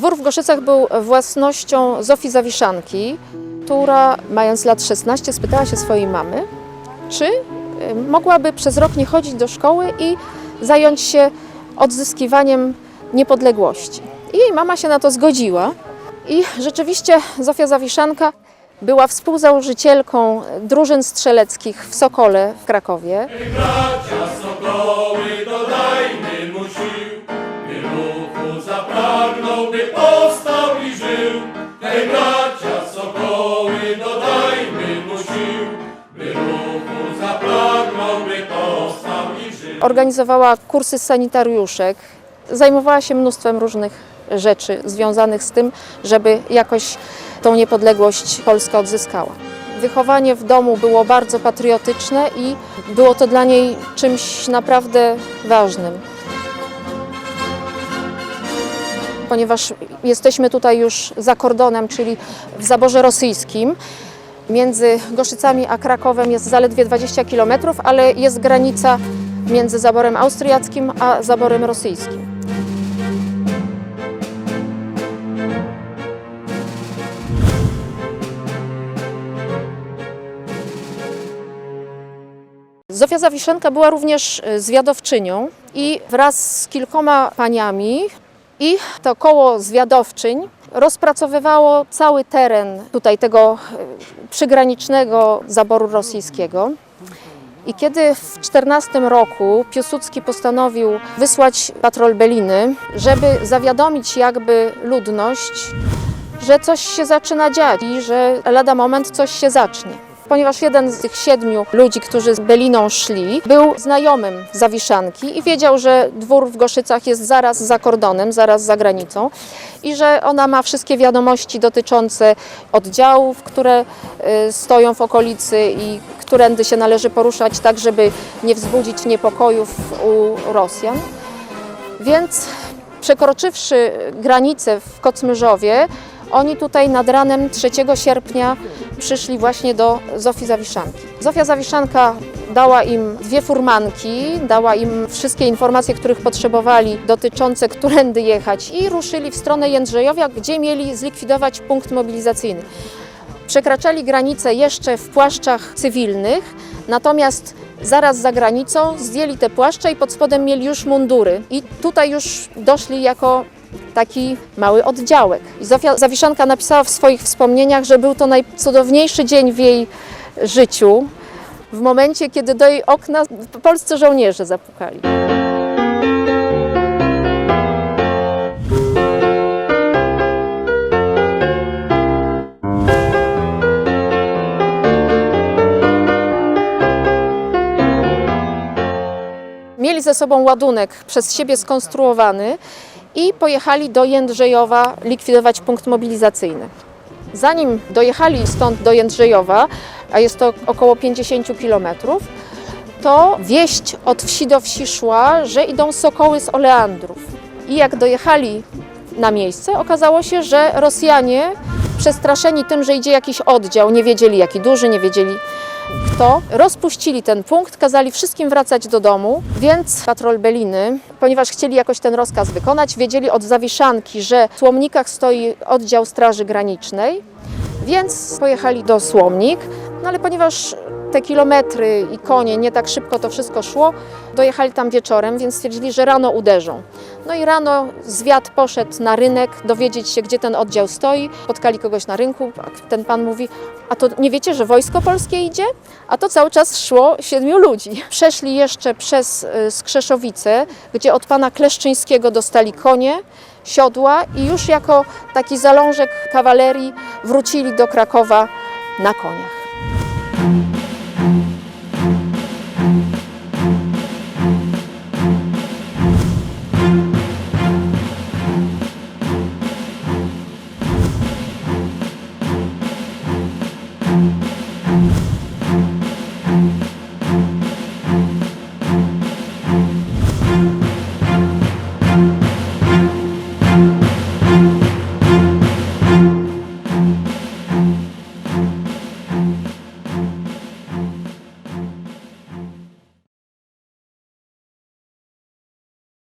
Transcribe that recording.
Dwór w Goszycach był własnością Zofii Zawiszanki, która mając lat 16 spytała się swojej mamy, czy y, mogłaby przez rok nie chodzić do szkoły i zająć się odzyskiwaniem niepodległości. I jej mama się na to zgodziła. I rzeczywiście Zofia Zawiszanka była współzałożycielką drużyn strzeleckich w Sokole w Krakowie. bracia sokoły, dodajmy Organizowała kursy sanitariuszek, zajmowała się mnóstwem różnych rzeczy związanych z tym, żeby jakoś tą niepodległość Polska odzyskała. Wychowanie w domu było bardzo patriotyczne i było to dla niej czymś naprawdę ważnym. Ponieważ jesteśmy tutaj już za kordonem, czyli w zaborze rosyjskim, Między Goszycami a Krakowem jest zaledwie 20 km, ale jest granica między zaborem austriackim a zaborem rosyjskim. Zofia Zawiszenka była również e, zwiadowczynią i wraz z kilkoma paniami i to koło zwiadowczyń rozpracowywało cały teren tutaj tego e, przygranicznego zaboru rosyjskiego. I kiedy w 14 roku Piłsudski postanowił wysłać patrol Beliny, żeby zawiadomić jakby ludność, że coś się zaczyna dziać i że lada moment coś się zacznie. Ponieważ jeden z tych siedmiu ludzi, którzy z Beliną szli, był znajomym Zawiszanki i wiedział, że dwór w Goszycach jest zaraz za kordonem, zaraz za granicą i że ona ma wszystkie wiadomości dotyczące oddziałów, które y, stoją w okolicy i którędy się należy poruszać, tak żeby nie wzbudzić niepokojów u Rosjan. Więc przekroczywszy granicę w Kocmyżowie, oni tutaj nad ranem 3 sierpnia przyszli właśnie do Zofii Zawiszanki. Zofia Zawiszanka dała im dwie furmanki, dała im wszystkie informacje, których potrzebowali dotyczące którędy jechać i ruszyli w stronę Jędrzejowia, gdzie mieli zlikwidować punkt mobilizacyjny. Przekraczali granicę jeszcze w płaszczach cywilnych, natomiast zaraz za granicą zdjęli te płaszcze i pod spodem mieli już mundury. I tutaj już doszli jako taki mały oddziałek. Zofia Zawiszanka napisała w swoich wspomnieniach, że był to najcudowniejszy dzień w jej życiu, w momencie, kiedy do jej okna polscy żołnierze zapukali. Mieli ze sobą ładunek przez siebie skonstruowany i pojechali do Jędrzejowa likwidować punkt mobilizacyjny. Zanim dojechali stąd do Jędrzejowa, a jest to około 50 kilometrów, to wieść od wsi do wsi szła, że idą sokoły z oleandrów. I jak dojechali na miejsce, okazało się, że Rosjanie, przestraszeni tym, że idzie jakiś oddział, nie wiedzieli jaki duży, nie wiedzieli kto, rozpuścili ten punkt, kazali wszystkim wracać do domu, więc patrol Beliny, ponieważ chcieli jakoś ten rozkaz wykonać, wiedzieli od Zawiszanki, że w Słomnikach stoi oddział Straży Granicznej, więc pojechali do Słomnik, no ale ponieważ te kilometry i konie, nie tak szybko to wszystko szło, dojechali tam wieczorem, więc stwierdzili, że rano uderzą. No i rano zwiat poszedł na rynek, dowiedzieć się, gdzie ten oddział stoi. Spotkali kogoś na rynku, ten pan mówi, a to nie wiecie, że wojsko polskie idzie? A to cały czas szło siedmiu ludzi. Przeszli jeszcze przez y, Skrzeszowice, gdzie od pana Kleszczyńskiego dostali konie, siodła i już jako taki zalążek kawalerii wrócili do Krakowa na koniach.